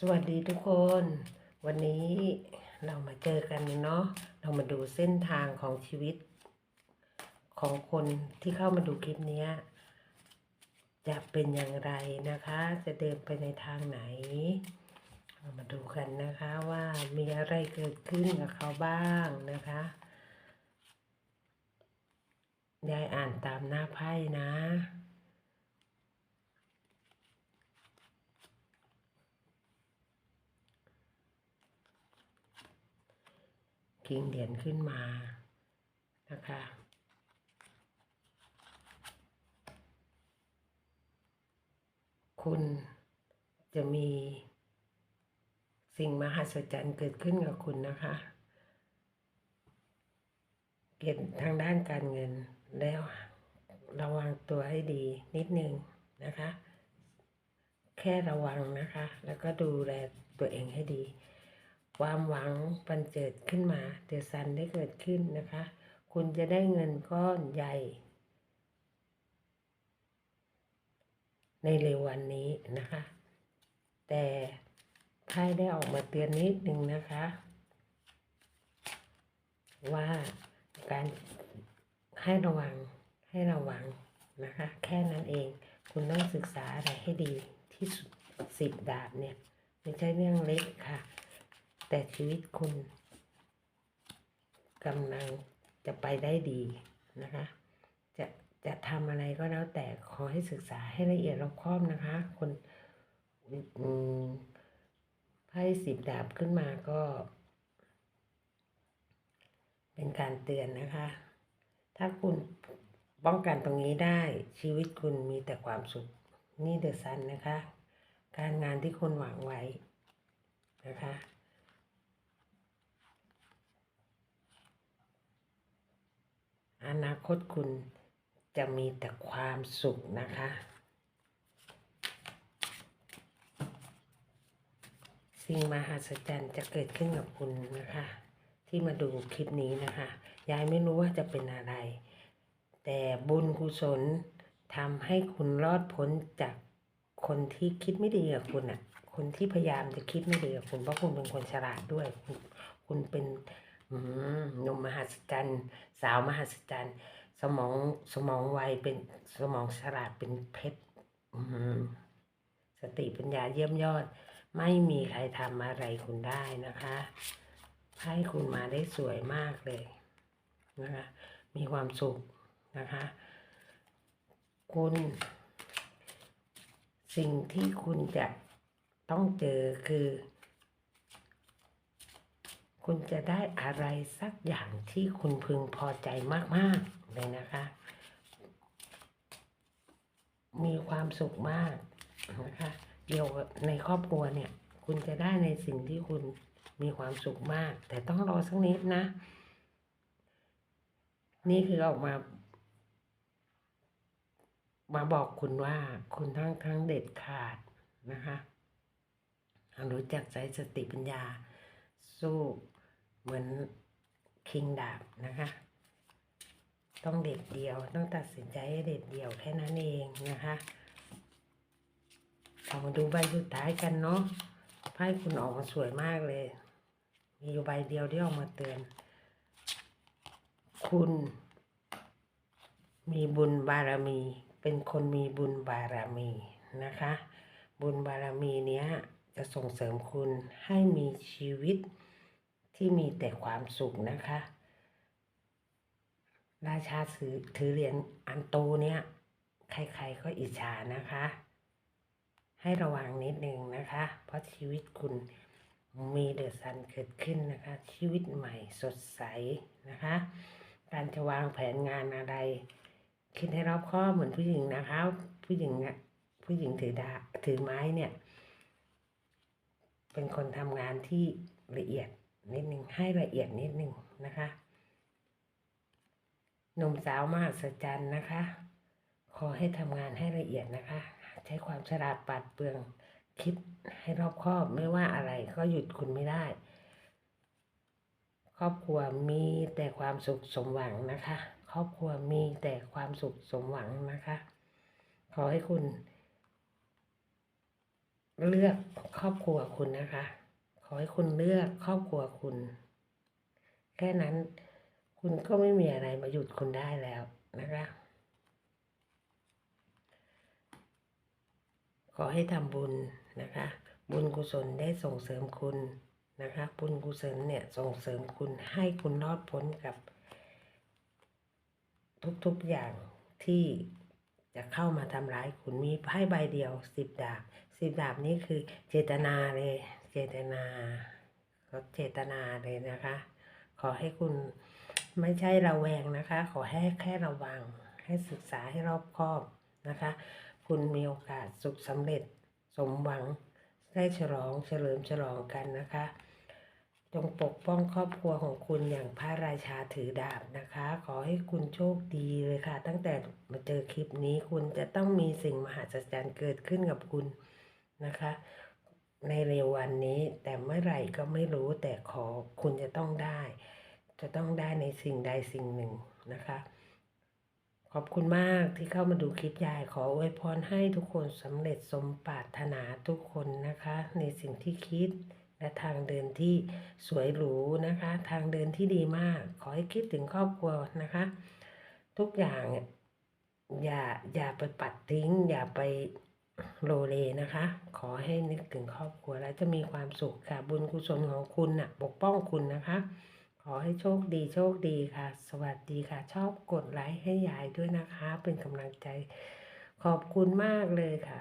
สวัสดีทุกคน วันนี้เรามาเจอกันเนาะเรามาดูเส้นทางของชีวิต ของคนที่เข้ามาดูคลิปนี้จะเป็นอย่างไรนะคะ จะเดินไปในทางไหน เรามาดูกันนะคะว่ามีอะไรเกิดขึ้นกับเขาบ้างนะคะยายอ่านตามหน้าไพ่นะ คิงเหรียญขึ้นมานะคะ คุณจะมีสิ่งมหัศจรรย์เกิดขึ้นกับคุณนะคะ เกี่ยวทางด้านการเงินแล้วระวังตัวให้ดีนิดนึงนะคะ แค่ระวังนะคะ แล้วก็ดูแลตัวเองให้ดี ความหวังบันเจิดขึ้นมาเดซันได้เกิดขึ้นนะคะ คุณจะได้เงินก้อนใหญ่ ในเร็ววันนี้นะคะ แต่ไพ่ได้ออกมาเตือนนิดนึงนะคะ ว่าการให้ระวังให้ระวังนะคะ แค่นั้นเอง คุณต้องศึกษาอะไรให้ดีที่สุดสิบดาบเนี่ย ไม่ใช่เรื่องเล็กค่ะ แต่ชีวิตคุณกำลังจะไปได้ดีนะคะ จะจะทำอะไรก็แล้วแต่ขอให้ศึกษาให้ละเอียดรอบคอบนะคะ คนไพ่สิบดาบขึ้นมาก็ เป็นการเตือนนะคะ ถ้าคุณป้องกันตรงนี้ได้ชีวิตคุณมีแต่ความสุขนี่เดอะซันนะคะ การงานที่คุณหวังไว้นะคะ อนาคตคุณจะมีแต่ความสุขนะคะ สิ่งมหัศจรรย์จะเกิดขึ้นกับคุณนะคะ ที่มาดูคลิปนี้นะคะยายไม่รู้ว่าจะเป็นอะไร แต่บุญกุศลทำให้คุณรอดพ้นจากคนที่คิดไม่ดีกับคุณอะคนที่พยายามจะคิดไม่ดีกับคุณเพราะคุณเป็นคนฉลาดด้วย คุณคุณเป็น หนุ่มมหัศจรรย์สาวมหัศจรรย์ สมองสมองไวเป็นสมองฉลาดเป็นเพชรอืมสติปัญญาเยี่ยมยอด ไม่มีใครทำอะไรคุณได้นะคะให้คุณมาได้สวยมากเลยนะคะมีความสุขนะคะ คุณ สิ่งที่คุณจะต้องเจอคือ คุณจะได้อะไรสักอย่างที่คุณพึงพอใจมาก ๆ เลยนะคะ มีความสุขมากนะคะเกี่ยวในครอบครัวเนี่ย คุณจะได้ในสิ่งที่คุณมีความสุขมาก แต่ต้องรอสักนิดนะ นี่คือออกมา มาบอกคุณว่าคุณทั้งทั้งเด็ดขาดนะคะรู้จักใช้สติปัญญาสู้ เหมือนคิงดาบนะคะ ต้องเด็ดเดียวต้องตัดสินใจให้เด็ดเดียวแค่นั้นเองนะคะเรามาดูใบสุดท้ายกันเนาะไพ่คุณออกมาสวยมากเลย มีอยู่ใบเดียวที่ออกมาเตือน คุณ มีบุญบารมี เป็นคนมีบุญบารมีนะคะ บุญบารมีเนี้ยจะส่งเสริมคุณให้มีชีวิต ที่มีแต่ความสุขนะคะ ราชาถือถือเหรียญอันโตเนี้ยใครๆก็อิจฉานะคะ ให้ระวังนิดนึงนะคะ เพราะชีวิตคุณมีเดอะซันเกิดขึ้นนะคะ ชีวิตใหม่สดใสนะคะ การจะวางแผนงานอะไร คิดให้รอบคอบเหมือนผู้หญิงนะคะ ผู้หญิงอะผู้หญิงถือดาถือไม้เนี่ย เป็นคนทำงานที่ละเอียด นิดนึงให้ละเอียดนิดนึงนะคะหนุ่มสาวมหัศจรรย์นะคะ ขอให้ทำงานให้ละเอียดนะคะ ใช้ความฉลาดปราดเปรื่องคิดให้รอบคอบไม่ว่าอะไรก็หยุดคุณไม่ได้ ครอบครัวมีแต่ความสุขสมหวังนะคะ ครอบครัวมีแต่ความสุขสมหวังนะคะ ขอให้คุณ เลือกครอบครัวคุณนะคะ ขอให้คุณเลือกครอบครัวคุณ แค่นั้นคุณก็ไม่มีอะไรมาหยุดคุณได้แล้วนะคะ ขอให้ทำบุญนะคะ บุญกุศลได้ส่งเสริมคุณนะคะ บุญกุศลเนี่ยส่งเสริมคุณให้คุณรอดพ้นกับทุกๆอย่างที่ จะเข้ามาทำร้ายคุณมีไพ่ใบเดียวสิบดาบสิบดาบนี้คือเจตนาเลย เจตนาเขาเจตนาเลยนะคะ ขอให้คุณไม่ใช่ระแวงนะคะ ขอให้แค่ระวัง ให้ศึกษาให้รอบคอบนะคะ คุณมีโอกาสสุขสำเร็จสมหวังได้ฉลองเฉลิมฉลองกันนะคะ จงปกป้องครอบครัวของคุณอย่างพระราชาถือดาบนะคะ ขอให้คุณโชคดีเลยค่ะ ตั้งแต่มาเจอคลิปนี้คุณจะต้องมีสิ่งมหัศจรรย์เกิดขึ้นกับคุณนะคะ ในเร็ววันนี้แต่เมื่อไหร่ก็ไม่รู้แต่ขอคุณจะต้องได้ จะต้องได้ในสิ่งใดสิ่งหนึ่งนะคะ ขอบคุณมากที่เข้ามาดูคลิปยายขออวยพรให้ทุกคนสำเร็จสมปรารถนาทุกคนนะคะ ในสิ่งที่คิด และทางเดินที่สวยหรูนะคะ ทางเดินที่ดีมาก ขอให้คิดถึงครอบครัวนะคะ ทุกอย่างอย่าอย่าไปปัดทิ้ง อย่าไปโลเลนะคะ ขอให้นึกถึงครอบครัวแล้วจะมีความสุขค่ะ บุญกุศลของคุณน่ะปกป้องคุณนะคะ ขอให้โชคดีโชคดีค่ะ สวัสดีค่ะ ชอบกดไลค์ให้ยายด้วยนะคะ เป็นกำลังใจ ขอบคุณมากเลยค่ะ